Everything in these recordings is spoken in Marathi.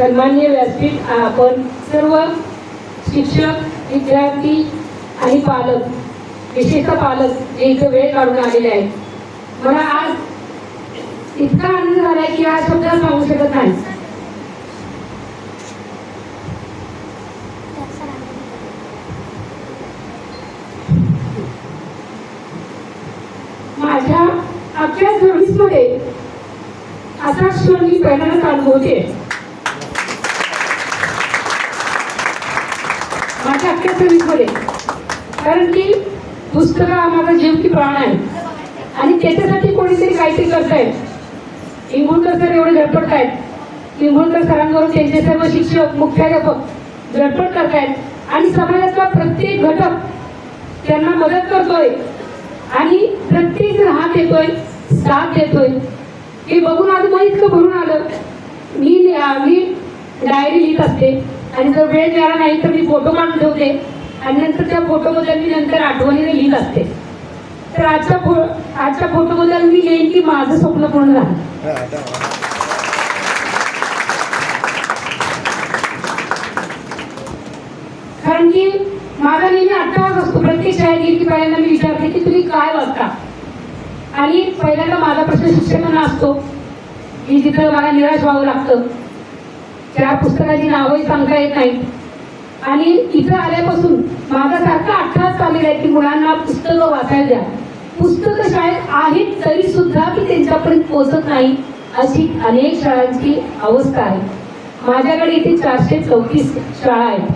सन्मान्य व्यासपीठ आपण सर्व शिक्षक विद्यार्थी आणि पालक विशेषतः पालक जे इथं वेळ काढून आलेले आहेत. मला आज इतका आनंद झालाय की हा शब्द सांगू शकत नाही. माझ्या अख्ख्या सर्व्हिसमध्ये असा क्षण मी पहिल्यांदाच अनुभवते माझ्या अख्ख्या कारण की पुस्तकं हा माझा जीव की प्राण आहे आणि त्याच्यासाठी कोणीतरी काहीतरी करतायत. इंगुळकर सर एवढे धडपडतायत इंगुळकर सरांबरोबर त्यांचे सर्व शिक्षक मुख्याध्यापक धडपड करतायत. आणि समाजातला प्रत्येक घटक त्यांना मदत करतोय. आणि प्रत्येक जण हात येतोय साथ देतोय. हे बघून आज मला इतकं भरून आलं. मी मी डायरी लिहित असते. आणि जर वेळ मिळाला नाही तर मी फोटो काढून ठेवते. आणि नंतर त्या फोटोबद्दल मी नंतर आठवणीने लिहित असते. तर आजच्या फो आजच्या फोटोबद्दल मी लिहिन की माझं स्वप्न पूर्ण झालं. कारण की माझा नेहमी अट्टाहास असतो. प्रत्येक शाळेत गेली की पहिल्यांदा मी विचारते की तुम्ही काय वाचता? आणि पहिल्यांदा माझा प्रश्न शिक्षकांना असतो. की जिथं मला निराश व्हावं लागतं त्या पुस्तकाची नावही सांगता येत नाहीत. आणि इथं आल्यापासून माझा सारखा अट्टाहास चाललेला आहे की मुलांना पुस्तकं वाचायला द्या. पुस्तकं शाळेत आहेत तरी सुद्धा मी त्यांच्यापर्यंत पोहोचत नाही अशी अनेक शाळांची अवस्था आहे. माझ्याकडे इथे चारशे चौतीस शाळा आहेत.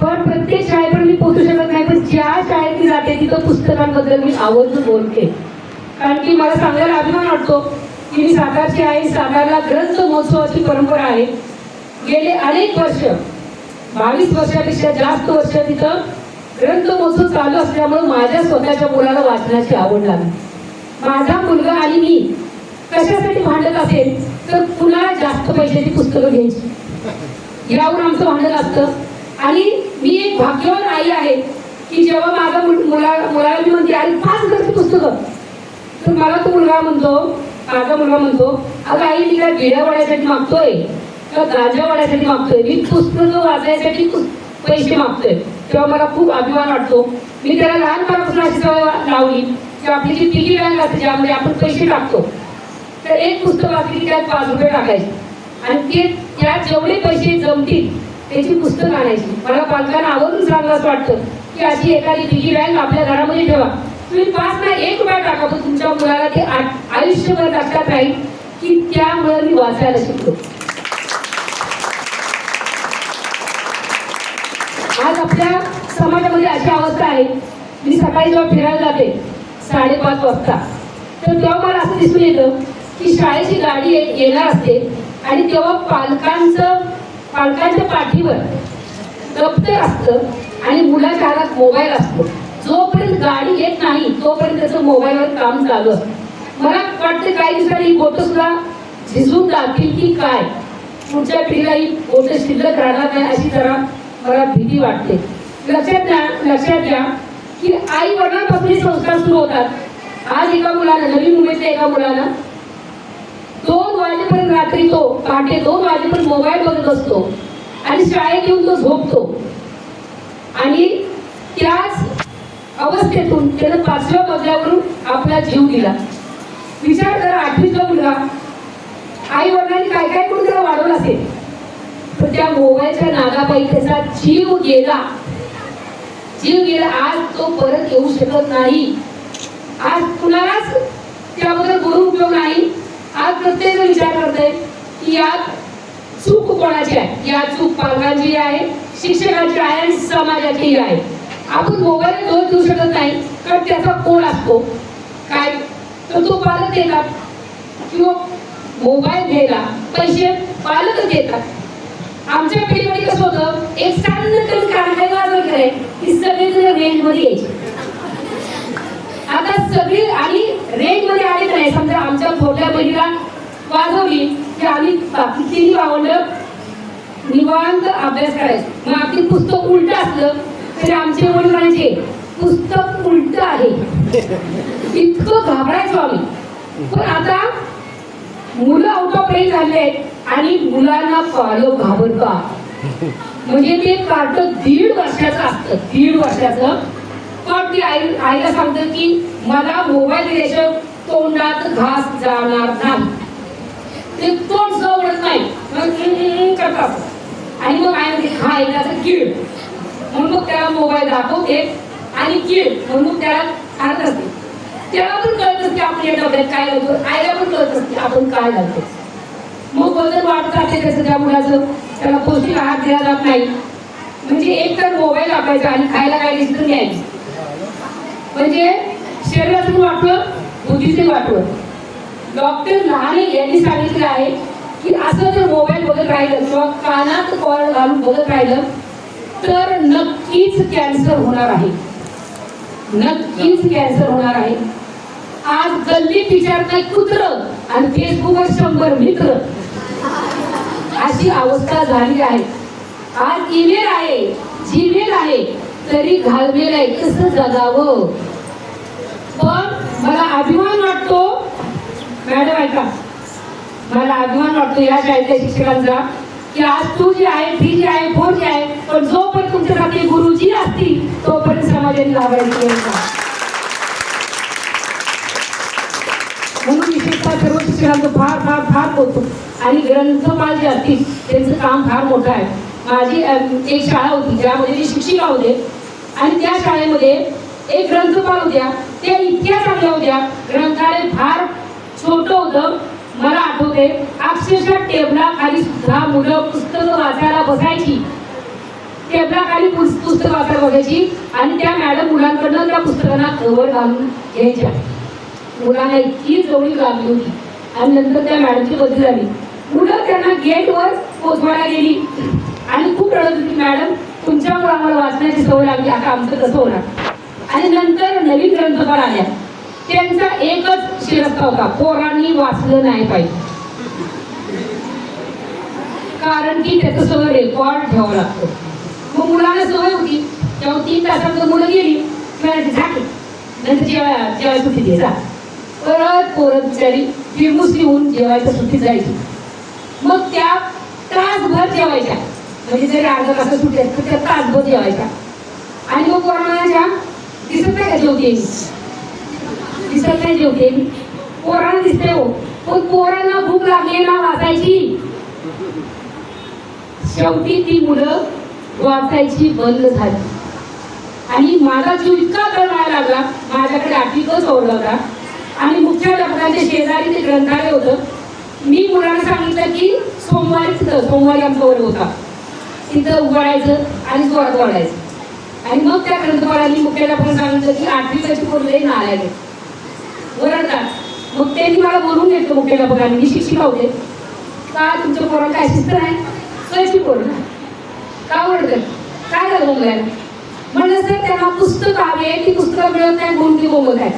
पण प्रत्येक शाळेपर्यंत मी पोहोचू शकत नाही पण ज्या शाळेत मी जाते तिथं पुस्तकांबद्दल मी आवर्जून बोलते. कारण की मला सांगायला अभिमान वाटतो की मी सातारची आहे सातारला ग्रंथ महोत्सवाची परंपरा आहे. गेले अनेक वर्ष. बावीस वर्षापेक्षा जास्त वर्ष तिथं ग्रंथ महोत्सव चालू असल्यामुळे माझ्या स्वतःच्या मुलाला वाचनाची आवड लागली. माझा मुलगा आणि मी कशासाठी भांडत असेल तर कुणाला जास्त पैशाची पुस्तकं घ्यायची. यावर आमचं भांडण असतं. आणि मी एक भाग्यवान आई आहे की जेव्हा माझा मुल- मुला मुलाला मी म्हणते अरे पाच हजारची पुस्तकं. तर मला तो मुलगा म्हणतो माझा मुलगा म्हणतो अगं आई मी काय बिड्या वाढायसाठी मागतोय. किंवा गांजा वाढायसाठी मागतोय. मी पुस्तकं वाचायसाठी पैसे मागतोय. तेव्हा मला खूप अभिमान वाटतो. मी त्याला लहानपणापासून अशी सवय लावली किंवा आपली जी पिगी बँक असते ज्यामध्ये आपण पैसे टाकतो तर एक पुस्तक वाचली की त्यात पाच रुपये टाकायचे. आणि ते त्यात जेवढे पैसे जमतील त्याची पुस्तक आणायची. मला पालकांना आवर्जून सांगावं असं वाटतं की अशी एखादी पिगी बँक आपल्या घरामध्ये ठेवा. तुम्ही पाच ना एक रुपया टाका पण तुमच्या मुलाला ते आ- आयुष्यभर लक्षात राहील की त्यामुळे मी वाचायला शिकतो आज आपल्या समाजामध्ये अशी अवस्था आहे मी सकाळी जेव्हा फिरायला जाते साडेपाच वाजता. तर तेव्हा मला असं दिसून येतं की शाळेची गाडी येणार असते आणि तेव्हा पालकांचं पालकांच्या पाठीवर दप्तर असतं आणि मुलाच्या हातात मोबाईल असतो. जोपर्यंत गाडी येत नाही तोपर्यंत त्याचं मोबाईलवर काम चालू असतं. मला वाटतं काही दिवसांनी ही बोटं सुद्धा झिजून जातील की काय? पुढच्या पिढीला ही बोटं शिल्लक राहणार नाही अशी जरा मला भीती वाटते. लक्षात घ्या लक्षात घ्या की आई वडिलांपासून संस्कार सुरू होतात. आज एका मुलानं नवीन मुंबईतल्या एका मुलानं दोन वाजेपर्यंत रात्री तो पहाटे दोन वाजेपर्यंत मोबाईल बघत असतो आणि शाळेत येऊन तो झोपतो. आणि त्याच अवस्थेतून त्यानं पाचव्या मजल्यावरून आपला जीव दिला विचार करा आठवीचा मुलगा आई वडिलांनी काय काय करून त्याला वाढवलं असेल? पण त्या मोबाईलच्या नागापायी त्याचा जीव गेला. जीव गेला. आज तो परत येऊ शकत नाही. आज कुणालाच त्याबद्दल गुरु उपयोग नाही. आज प्रत्येक विचार करतोय की यात चूक कोणाची आहे? या चूक पालकांची आहे शिक्षकाची आहे आणि समाजाची आहे. आपण मोबाईल दोष देऊ शकत नाही कारण त्याचा कोण असतो? काय? तर तो पालक देतात. किंवा मोबाईल घ्यायला पैसे पालकच देतात. आमच्या पिढीमध्ये कसं होतं एक साधन करून काय वाजवत की सगळेजण रेंजमध्ये यायचे. आता सगळी आणि रेंजमध्ये आले नाही. समजा आमच्या छोट्या बहिणीला वाजवली की आम्ही बाकी तिन्ही भावंड निवांत अभ्यास करायचो. मग आपली पुस्तक उलट असलं तरी आमचे वडील म्हणजे पुस्तक उलट आहे. इतकं घाबरायचो आम्ही. पण आता मुलं आउट ऑफ रेंज झाले आहेत आणि मुलांना पालक घाबरता. म्हणजे ते कार्ट दीड वर्षाचं असतं. दीड वर्षाचं. पण ती आई आईला सांगतं की मला मोबाईल दिल्याशिवाय तोंडात घास जाणार नाही. ते तोंड सवडत नाही. करतात आणि मग आई म्हणते हा ऐकायचं कीड. म्हणून मग त्याला मोबाईल दाखवते आणि कीड. म्हणून मग त्याला खात असते. त्याला पण कळत असते आपण या डब्यात काय घालतो आईला पण कळत असते आपण काय घालतो मग वजन वाढत राहते त्याचं त्या मुलाचं. त्याला पौष्टिक आहार दिला जात नाही. म्हणजे एक तर मोबाईल वापरायचा आणि खायला काय दिसतं घ्यायचं म्हणजे शरीरातून वाटलं बुद्धीचे वाटलं. डॉक्टर लहाने यांनी सांगितलं आहे की असं जर मोबाईल बघत राहिलं किंवा कानात कॉल घालून बघत राहिलं तर नक्कीच कॅन्सर होणार आहे. नक्कीच कॅन्सर होणार आहे. आज गल्ली विचारत कुत्र आणि फेसबुकवर शंभर मित्र. अशी अवस्था झाली आहे. आज ईमेल आहे जीमेल आहे. तरी घालमेल आहे कसं जगावं? पण मला अभिमान वाटतो मॅडम ऐका मला अभिमान वाटतो या शाळेतल्या शिक्षकांचा की आज तू जी आहे ती जी आहे फोर जी आहे पण जोपर्यंत तुमच्यासाठी गुरुजी असतील तोपर्यंत समाजाने लाभायची वेळ नाही. म्हणून विशेषतः फार फार फार बोलतो. आणि ग्रंथपाल जे असतील त्यांचं काम फार मोठं आहे. माझी एक शाळा होती ज्यामध्ये मी शिक्षिका होते. आणि त्या शाळेमध्ये एक ग्रंथपाल होत्या. त्या इतक्या चांगल्या होत्या. ग्रंथालय फार छोटं होतं. मला आठवते अक्षरशः टेबला खाली सुद्धा मुलं पुस्तकं वाचायला बसायची. टेबलाखाली पुस- पुस्तक वाचायला बघायची आणि त्या मॅडम मुलांकडनं त्या पुस्तकांना कवर घालून घ्यायच्या. मुलांना इतकी जवळी लागली होती आणि नंतर त्या मॅडमची बदली झाली. मुलं त्यांना गेटवर पोचवायला गेली. आणि खूप रडत होती मॅडम तुमच्यामुळे आम्हाला वाचण्याची सवय लागली आता आमचं कसं होणार? आणि नंतर नवीन ग्रंथकार आल्या. त्यांचा एकच शिरस्ता होता पोरांनी वाचलं नाही पाहिजे. कारण की त्याचं सगळं रेकॉर्ड ठेवावं लागतं. मग मुलांना सवय होती. तेव्हा तीन तासात मुलं गेली. म्हणायची झाली नंतर जेवाय सुट्टी दे जा. परत पोरं बिचारी बिमुसली लिहून जेवायचं सुट्टी जायची. मग त्या तासभर जेवायच्या. म्हणजे जरी अर्धा तास सुट्टी तर त्या तासभर जेवायच्या. आणि मग कोरोनाच्या दिसत नाही का जेवते दिसत नाही जेवते पोरांना दिसते हो. पण पोरांना भूक लागली ना वाचायची शेवटी ती मुलं वाचायची बंद झाली. आणि माझा जीव इतका कळवायला लागला माझ्याकडे आठवीकच ओढला होता? आणि मुख्याध्यापकाच्या शेजारी ते ग्रंथालय होतं. मी मुलांना सांगितलं की सोमवारी तिथं सोमवारी आमचा वर्ग होता. तिथं उघडायचं आणि जोरात वाढायचं आणि मग त्या ग्रंथपालांनी मुख्याध्यापकांना सांगितलं की आठवीची पोरले नालायक ओरडतात. मग त्यांनी मला बोलून घेतलं मुख्याध्यापकांनी मी शिक्षिका होते. का तुमच्या पोराला काय शिस्त नाही? कशी पोरं का ओरडत काय झालं मुलांना म्हणलं सर त्यांना पुस्तक हवे की पुस्तकं मिळत नाही म्हणून ती बोंबत आहे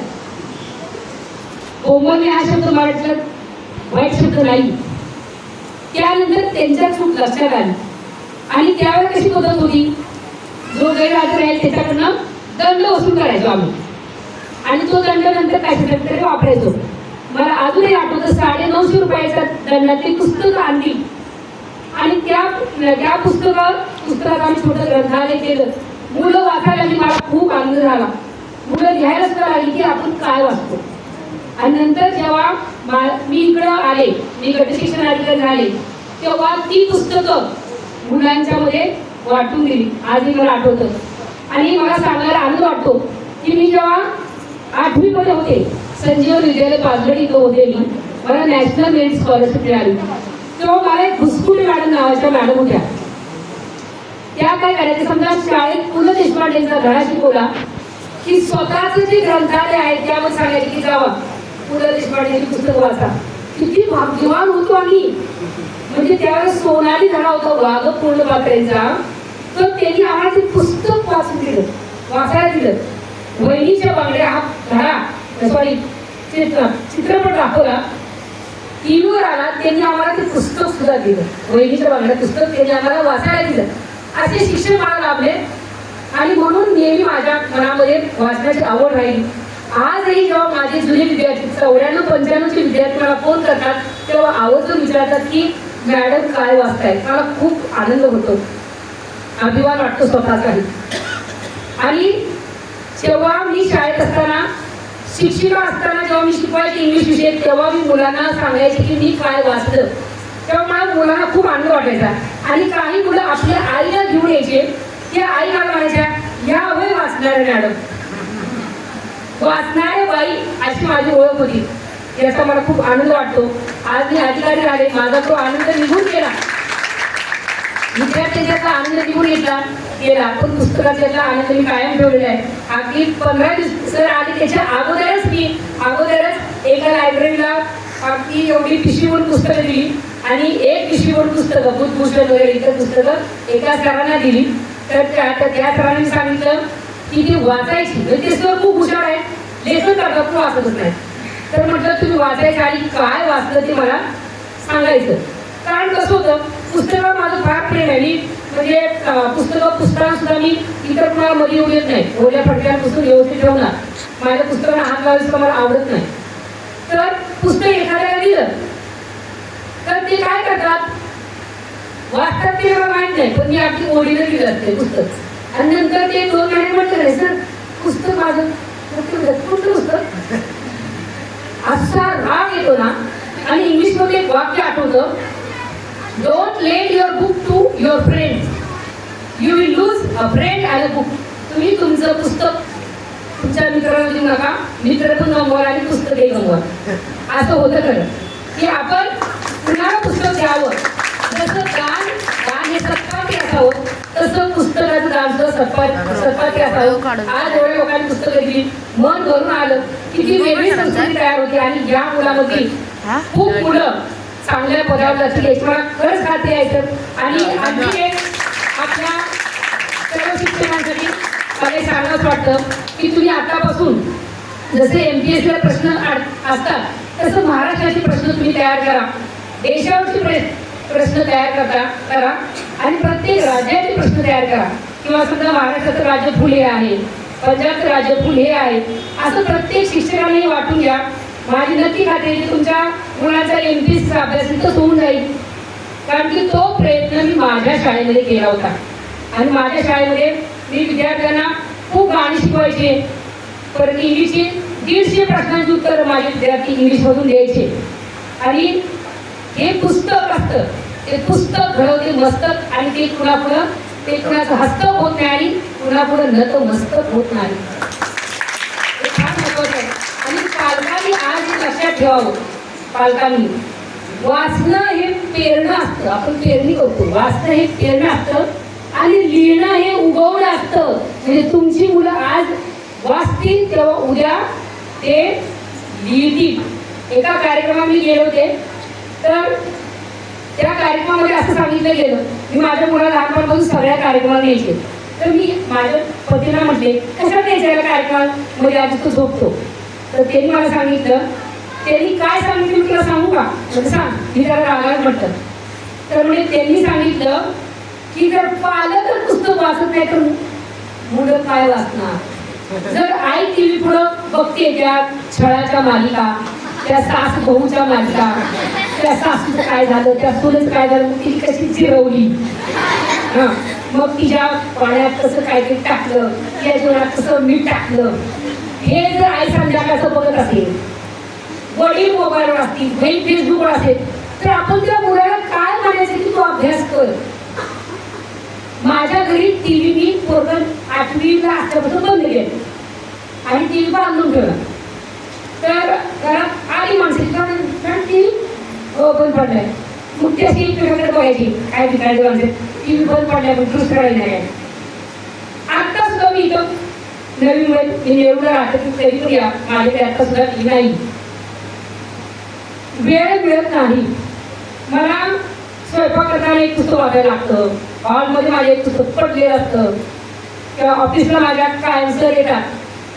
बोंबलणे हा शब्द मराठीत वाईट शब्द नाही. त्यानंतर त्यांच्या चूक लक्षात आली. आणि त्यावेळेस कशी पद्धत होती? जो गैरहजर आहे त्याच्याकडनं दंड वसूल करायचो आम्ही. आणि तो दंड नंतर कशासाठी वापरायचो. मला अजूनही आठवतं साडे नऊशे रुपयाच्या दंडातली पुस्तकं आणली. आणि त्या त्या पुस्तकावर पुस्तकात आम्ही छोटं ग्रंथालय केलं. मुलं वाचायला मला खूप आनंद झाला. मुलं लिहायला सुद्धा लागली की आपण काय वाचतो. आणि नंतर जेव्हा मी इकडं आले मी गट शिक्षण झाले तेव्हा ती पुस्तकं मुलांच्या मध्ये वाटून दिली. आजही मला आठवतं. आणि मला सांगायला आनंद वाटतो की मी जेव्हा आठवीमध्ये होते संजीव विद्यालय पाचगड इथं होते मी मला नॅशनल मेरिट स्कॉलरशिप मिळाली तेव्हा मला एक घुसकुटे मॅडम नावाच्या मॅडम होत्या. त्या काय करायचं समजा शाळेत पु देशपांडेंचा धडा शिकवला की स्वतःचं जे ग्रंथालय आहे त्यामध्ये सांगायचे की जावा पु ल देशपांडेची पुस्तक वाचा. किती भाग्यवान होतो आम्ही. म्हणजे त्यावेळेस सोनाली धडा होता वाघ पूर्ण पात्रेंचा तर त्यांनी आम्हाला ते पुस्तक वाचून दिलं. वाचायला दिलं. वहिनीच्या बांगड्या हा धडा सॉरी चित्र चित्रपट दाखवला. टीव्हीवर आला त्यांनी आम्हाला ते पुस्तक सुद्धा दिलं. वहिनीच्या बांगड्या पुस्तक त्यांनी आम्हाला वाचायला दिलं. असे शिक्षण मला लाभले. आणि म्हणून नेहमी माझ्या मनामध्ये वाचण्याची आवड राहील. आजही जेव्हा माझे जुने विद्यार्थी चौऱ्याण्णव पंच्याण्णवचे विद्यार्थी मला फोन करतात तेव्हा आवर्जून विचारतात की मॅडम काय वाचताय? मला खूप आनंद होतो. अभिमान वाटतो स्वतःचाही. आणि जेव्हा मी शाळेत असताना शिक्षिका असताना जेव्हा मी शिकवायचे इंग्लिश विषय तेव्हा मी मुलांना सांगायचे की मी काय वाचलं? तेव्हा मला मुलांना खूप आनंद वाटायचा. आणि काही मुलं आपल्या आईला घेऊन यायचे. की आई मला म्हणायच्या? या होय वाचणार मॅडम. वाचणारे बाई अशी माझी ओळख होती. याचा मला खूप आनंद वाटतो. आज मी अधिकारी राहिले. माझा तो आनंद निघून गेला. विद्यार्थ्यांचा आनंद निघून घेतला गेला. पण पुस्तकाचा आनंद मी कायम ठेवलेला आहे. अगदी पंधरा दिवस सर आधी त्याच्या अगोदरच मी अगोदरच एका लायब्ररीला अगदी एवढी पिशवीवर पुस्तकं दिली आणि एक पिशवीवर पुस्तकं बुद्धभूषण वगैरे इतर पुस्तकं एका सरांना दिली. तर त्या तर त्या सरांनी सांगितलं की ती वाचायची. म्हणजे ते सर खूप हुशार आहे लेखन करतात पण वाचतच नाही तर म्हटलं तुम्ही वाचायचं आणि काय वाचलं ते मला सांगायचं. कारण कसं होतं पुस्तकावर माझं फार प्रेम आहे. मी म्हणजे पुस्तकं पुस्तकांना सुद्धा मी इतर कुणाला मध्ये येऊ देत नाही. ओल्या फटक्यांपासून व्यवस्थित ठेवणार माझ्या पुस्तकांना हात लावायचं तर मला आवडत नाही. तर पुस्तक एखाद्याला दिलं तर ते काय करतात? वाचतात ते मला माहीत नाही पण मी आपली ओढीनं दिलं असते पुस्तक. आणि नंतर ते दोन महिने म्हटलं सर. पुस्तक माझं कुठलं पुस्तक? असा राग येतो ना आणि इंग्लिशमध्ये एक वाक्य आठवतं. Don't let your book to your friend you will lose a friend as a book तुम्ही तुमचं पुस्तक तुमच्या मित्राला देऊ नका. मित्र पण गमवा आणि पुस्तकही गमवा असं होतं खरं. की आपण कुणाला पुस्तक द्यावं? जसं दान दान हे सत्पाठी असावं. सत्पाठी असावं आज एवढ्या लोकांनी पुस्तकं दिली. मन भरून आलं की ती वेगळी संस्कृती तयार होती आणि या मुलामध्ये खूप मुलं चांगल्या पदावर जातील याची मला खरंच खात्री आहे आणि आणखी एक आपल्या सर्व शिक्षकांसाठी मला सांगावंच वाटतं की तुम्ही आतापासून जसे एम पी एस ला प्रश्न असतात तसं महाराष्ट्राचे प्रश्न तुम्ही तयार करा. देशावरचे प्र- प्रश्न तयार करता करा. आणि प्रत्येक राज्याचे प्रश्न तयार करा. किंवा समजा महाराष्ट्राचं राज्य फुले आहे पंजाबचं राज्य फुले आहे असं प्रत्येक शिक्षकांनाही वाटून घ्या. माझी नक्की खात्री की तुमच्या मुलाचा एम पी एसचा अभ्यास इथंच होऊन जाईल. कारण की तो प्रयत्न मी माझ्या शाळेमध्ये केला होता. आणि माझ्या शाळेमध्ये मी विद्यार्थ्यांना खूप गाणी शिकवायचे. परत इंग्लिशचे दीडशे प्रश्नांची उत्तर माझे विद्यार्थी इंग्लिशमधून द्यायचे. आणि हे पुस्तक असतं ते पुस्तक घडवते मस्तक आणि ते कुणा ते कुणाचं हस्तक होत नाही आणि कुणापुढे मस्तक होत नाही. हे फार महत्वाचं आहे. आणि पालकांनी आज लक्षात ठेवावं? पालकांनी. वाचणं हे पेरणं असतं. आपण पेरणी करतो. वाचणं हे पेरणं असतं. आणि लिहिणं हे उगवणं असतं. म्हणजे तुमची मुलं आज वाचतील तेव्हा उद्या ते लिहितील. एका कार्यक्रमात मी गेले होते. तर त्या कार्यक्रमामध्ये असं सांगितलं गेलं मी माझ्या मुलाला लहानपणापासून सगळ्या कार्यक्रमाला यायचे तर मी माझ्या पतीला म्हटले कशा द्यायच्या कार्यक्रमामध्ये आधी तो झोपतो. तर त्यांनी मला सांगितलं त्यांनी काय सांगितलं मी तुला सांगू का? म्हणजे सांग. मी त्याला रागात म्हटलं. तर म्हणजे त्यांनी सांगितलं की जर पालकच पुस्तक वाचत नाही तर मुलं काय वाचणार? जर आई टीव्ही पुढं बघते त्या छळाच्या मालिका त्या सास भाऊच्या मालिका. त्या सासूचं काय झालं? त्या सुनच काय झालं? मग ती कशी चिरवली? हां. मग तिच्या पाण्यात कसं काहीतरी टाकलं? तिच्या जेवणात कसं मीठ टाकलं? हे जर आई संध्याकाळचं बघत असेल वडील मोबाईलवर असतील बहीण फेसबुकवर असेल तर आपण त्या मुलाला काय म्हणायचं की तू अभ्यास कर? माझ्या घरी टी व्ही मी पोरगण आठवीला असल्यापासून बंद केलं. आणि टीव्ही बांधून ठेवला. तर घरात आली माणसं कारण टीव्ही हो बंद पडलाय. मग ते अशी एकमेकांकडे बघायची. काय ठिकाणी माणसं टीव्ही बंद पडलाय पण दुसरं काही नाही आहे. आता सुद्धा मी इथं नवीन वेळ म्हणजे एवढं राहतं की तरी पण या माझ्याकडे आता सुद्धा टी नाही. वेळ मिळत नाही. मला स्वयंपाक करताना एक पुस्तक वाचायला लागतं. हॉलमध्ये माझे एक पुस्तक पडलेलं असतं. किंवा ऑफिसला माझ्या कायम सर येतात.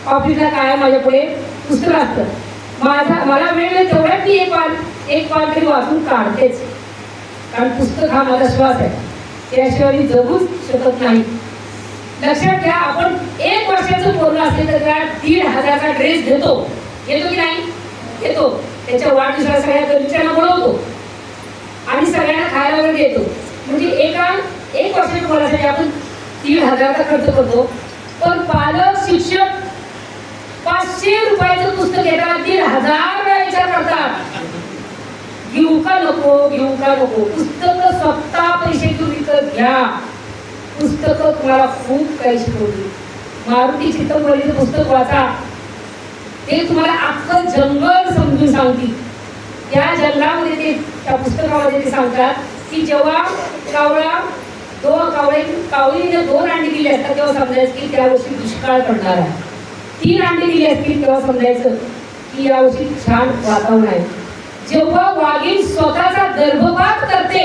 ऑफिसला कायम माझ्या पुढे पुस्तक असतं माझा मला वेळ मिळेल तेवढ्यात मी एक पान एक पान तरी वाचून काढतेच. कारण पुस्तक हा माझा श्वास आहे. त्याशिवाय मी जगूच शकत नाही. लक्षात घ्या आपण एक वर्षाचं पोरलं असेल तर त्या दीड हजारचा ड्रेस घेतो घेतो की नाही? घेतो त्याच्या वाढदिवसाला सगळ्या गलिच्यांना बोलवतो. आणि सगळ्यांना खायला वगैरे देतो. म्हणजे एका एक वर्षाच्या पोरासाठी आपण दीड हजारचा खर्च करतो. पण पालक शिक्षक पाचशे रुपयाचं पुस्तक घेताना दीड हजार वेळा विचार करतात. घेऊ का नको घेऊ का नको? पुस्तक स्वतः पैसे घेऊन विकत घ्या. पुस्तक तुम्हाला खूप काही शिकवली मारुती चित्तमपल्लीचं पुस्तक वाचा. ते तुम्हाला अख्खं जंगल समजून सांगतील. त्या जंगलामध्ये ते त्या पुस्तकामध्ये ते सांगतात की जेव्हा कावळा दो कावळे कावळीने दोन अंडी दिले असतात तेव्हा समजायचं की त्या वर्षी दुष्काळ पडणार आहे तीन अंडी दिली असतील तेव्हा समजायचं की यावर्षी छान वातावरण आहे. जेव्हा वाघीण स्वतःचा गर्भपात करते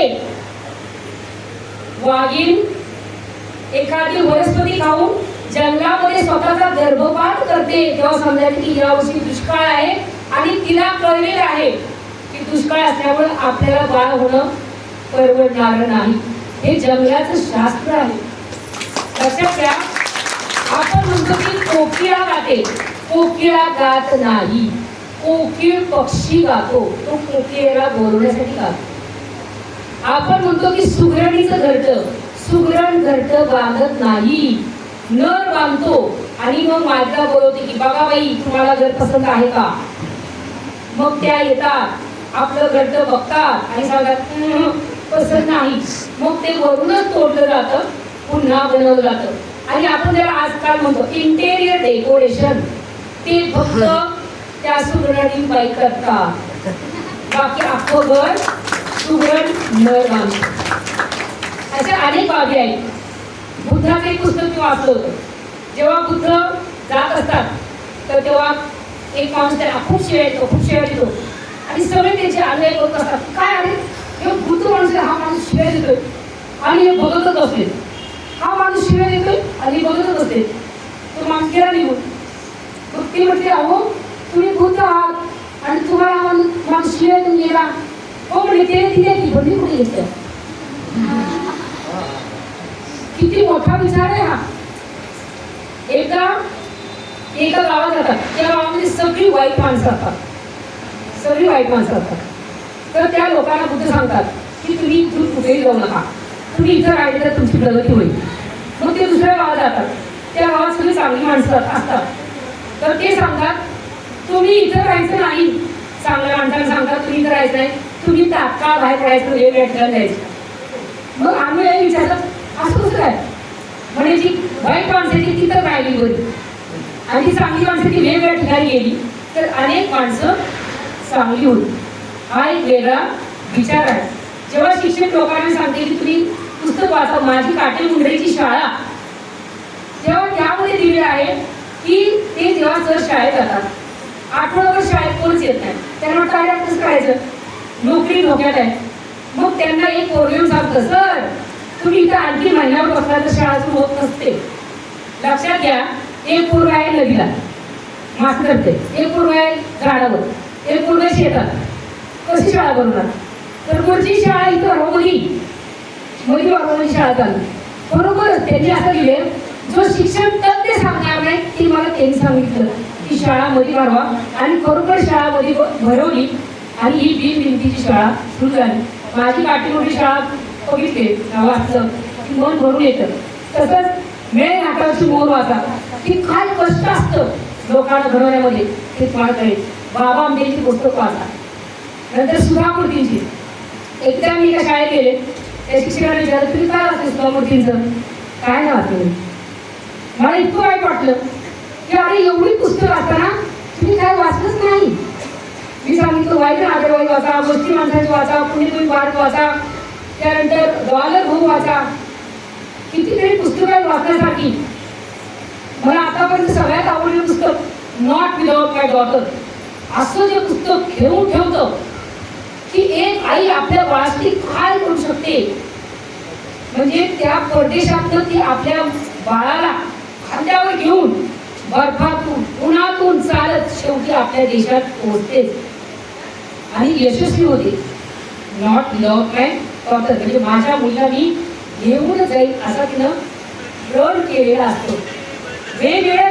वाघीण एखादी वनस्पती खाऊन जंगलामध्ये स्वतःचा गर्भपात करते तेव्हा समजायचं की यावर्षी दुष्काळ आहे आणि तिला कळलेलं आहे की दुष्काळ असल्यामुळे आपल्याला बाळ होणं परवडणार नाही. हे जंगलाचं शास्त्र आहे. लक्षात घ्या आपण म्हणतो की कोकिळा गाते. कोकिळा गात नाही. कोकिळ पक्षी गातो. तो कोकिळेला बोलवण्यासाठी गातो. आपण म्हणतो की सुगरणीचं घरट. सुगरण घरट बांधत नाही. नर बांधतो. आणि मग माझ्या बोलवते की बाबा बाई तुम्हाला घर पसंत आहे का? मग त्या येतात. आपलं घरट बघतात आणि सांगतात पसंत नाही. मग ते वरूनच तोडलं जातं. पुन्हा बनवलं जातं. आणि आपण त्याला आजकाल म्हणतो इंटेरियर डेकोरेशन ते फक्त त्या सुगरणी बाई करतात. बाकी अख्खं घर सुगरण नर बांधतो अशा अनेक बाबी आहेत. बुद्धाचं एक पुस्तक मी वाचलं होतं. जेव्हा बुद्ध जात असतात तर तेव्हा एक माणूस त्याला खूप शिवाय येतो खूप शिवाय देतो. आणि सगळे त्याचे अनुयायी होत असतात. काय अरे? हे बुद्ध माणूस हा माणूस शिवाय देतोय. आणि हे बघतच असते हा माणूस शिवाय देतोय. आणि बोलत होते. तो मागेला निघून मग ती म्हटली अहो तुम्ही भूत आहात आणि तुम्हाला हा माणूस माणूस शिवाय गेला हो म्हणजे ते तिथे की बंदी कुठे येते? किती मोठा विचार आहे हा. एका एका गावात जातात. त्या गावामध्ये सगळी वाईट माणसं असतात सगळी वाईट माणसं असतात तर त्या लोकांना बुद्ध सांगतात की तुम्ही इथून कुठेही जाऊ नका. तुम्ही इथं राहिले तर तुमची प्रगती होईल. मग ते दुसऱ्या गावात जातात. त्या गावात सुद्धा चांगली माणसं असतात. तर ते सांगतात तुम्ही इथं राहायचं नाही. चांगल्या माणसाला सांगतात तुम्ही इथं राहायचं नाही. तुम्ही तात्काळ बाहेर राहायचं म्हणजे वेगवेगळ्या ठिकाणी जायचं मग आम्ही हे विचारलं असं कसं काय? म्हणजे जी वाईट माणसाची तिथं राहिली बरी आणि ती चांगली माणसं ती वेगवेगळ्या ठिकाणी गेली. तर अनेक माणसं चांगली होती. हा एक वेगळा विचार आहे. जेव्हा शिक्षक लोकांना सांगते की तुम्ही पुस्तक वाचा माझी काटे मुंडरीची शाळा. तेव्हा त्यामध्ये दिले आहे की ते जेव्हा सर शाळेत जातात आठवडाभर शाळेत कोणच येत नाही. त्यांना वाटतं अरे कसं करायचं नोकरी धोक्यात आहे. मग त्यांना एक पोरगेम सांगतं सर तुम्ही इथं आणखी महिन्यावर बसला तर शाळा सुरू होत नसते. लक्षात घ्या एक पूर्व आहे नदीला. मास्टर करते. एक पूर्व आहे झाडावर. एक पूर्व शेतात. कशी शाळा बनवणार? तर पुढची शाळा इथं हरवली. मोदी बाबांनी शाळा चालली बरोबरच त्यांनी असं लिहिले जो शिक्षण तज्ञ सांगणार नाही ती मला त्यांनी सांगितलं. की शाळा मध्ये भरवा आणि खरोखर शाळा मध्ये भरवली आणि ही बी भिंतीची शाळा सुरू झाली. माझी काठीमोठी शाळा बघितली वाचलं की मन भरून येतं. तसंच मेळ नाटकाची मोर वाचा. की काय कष्ट असतं लोकांना घडवण्यामध्ये ते तुम्हाला कळेल. बाबा आंबेची पुस्तक वाचा. नंतर सुधा मूर्तींची एकदा मी एका शाळेत गेले. त्या शिक्षकाने विचारलं तुम्ही काय वाचते सुधा मूर्तींचं? काय नाही वाचलं मला इतकं वाईट वाटलं की अरे एवढी पुस्तक वाचताना तुम्ही काय वाचलंच नाही. मी सांगितलं वाईट नागरवाई वाचा गोष्टी माणसाची वाचा पुणे तुम्ही भारत वाचा त्यानंतर ग्वालर भाऊ वाचा. कितीतरी पुस्तकं आहेत वाचण्यासाठी. मला आतापर्यंत सगळ्यात आवडलेलं पुस्तक नॉट विदाउट माय डॉटर असं जे पुस्तक घेऊन ठेवतं की एक आई आपल्या बाळासाठी काय करू शकते? म्हणजे त्या परदेशात ती आपल्या बाळाला खांद्यावर घेऊन बर्फातून उन्हातून चालत शेवटी आपल्या देशात पोहोचते. आणि यशस्वी होते नॉट विदाउट माय म्हणजे माझ्या मुलीला मी घेऊन जाईल असा तिनं रोल केलेला असतो. वेगवेगळ्या